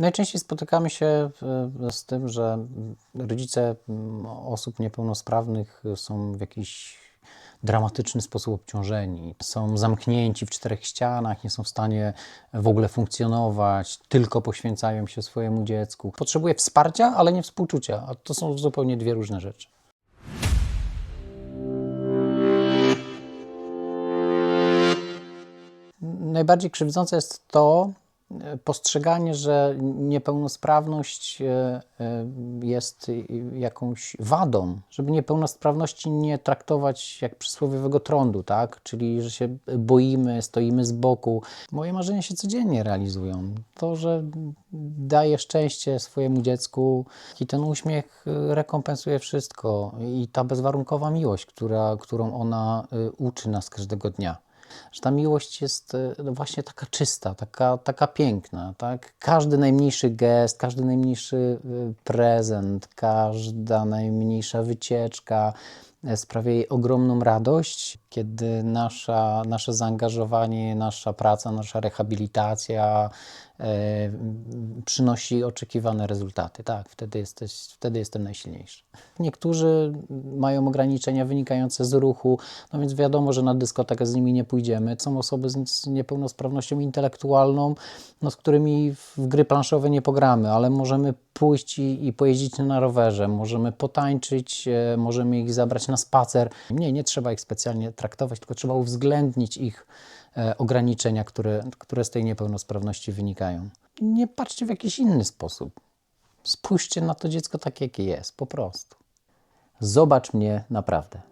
Najczęściej spotykamy się e, z tym, że rodzice osób niepełnosprawnych są w jakiś dramatyczny sposób obciążeni. Są zamknięci w czterech ścianach, nie są w stanie w ogóle funkcjonować, tylko poświęcają się swojemu dziecku. Potrzebuje wsparcia, ale nie współczucia, a to są zupełnie dwie różne rzeczy. Najbardziej krzywdzące jest to postrzeganie, że niepełnosprawność e, e, jest jakąś wadą, żeby niepełnosprawności nie traktować jak przysłowiowego trądu, tak? Czyli, że się boimy, stoimy z boku. Moje marzenia się codziennie realizują. To, że daję szczęście swojemu dziecku i ten uśmiech rekompensuje wszystko i ta bezwarunkowa miłość, która, którą ona uczy nas każdego dnia że ta miłość jest e, no właśnie taka czysta, taka, taka piękna. Tak? Każdy najmniejszy gest, każdy najmniejszy e, prezent, każda najmniejsza wycieczka sprawia jej ogromną radość, kiedy nasza, nasze zaangażowanie, nasza praca, nasza rehabilitacja e, przynosi oczekiwane rezultaty. Tak, wtedy, jesteś, wtedy jestem najsilniejszy. Niektórzy mają ograniczenia wynikające z ruchu, no więc wiadomo, że na dyskotekę z nimi nie pójdziemy. Są osoby z, z niepełnosprawnością intelektualną, no, z którymi w gry planszowe nie pogramy, ale możemy pójść i, i pojeździć na rowerze, możemy potańczyć, e, możemy ich zabrać na spacer. Nie, nie trzeba ich specjalnie traktować, tylko trzeba uwzględnić ich e, ograniczenia, które, które z tej niepełnosprawności wynikają. Nie patrzcie w jakiś inny sposób. Spójrzcie na to dziecko takie, jakie jest, po prostu. Zobacz mnie naprawdę.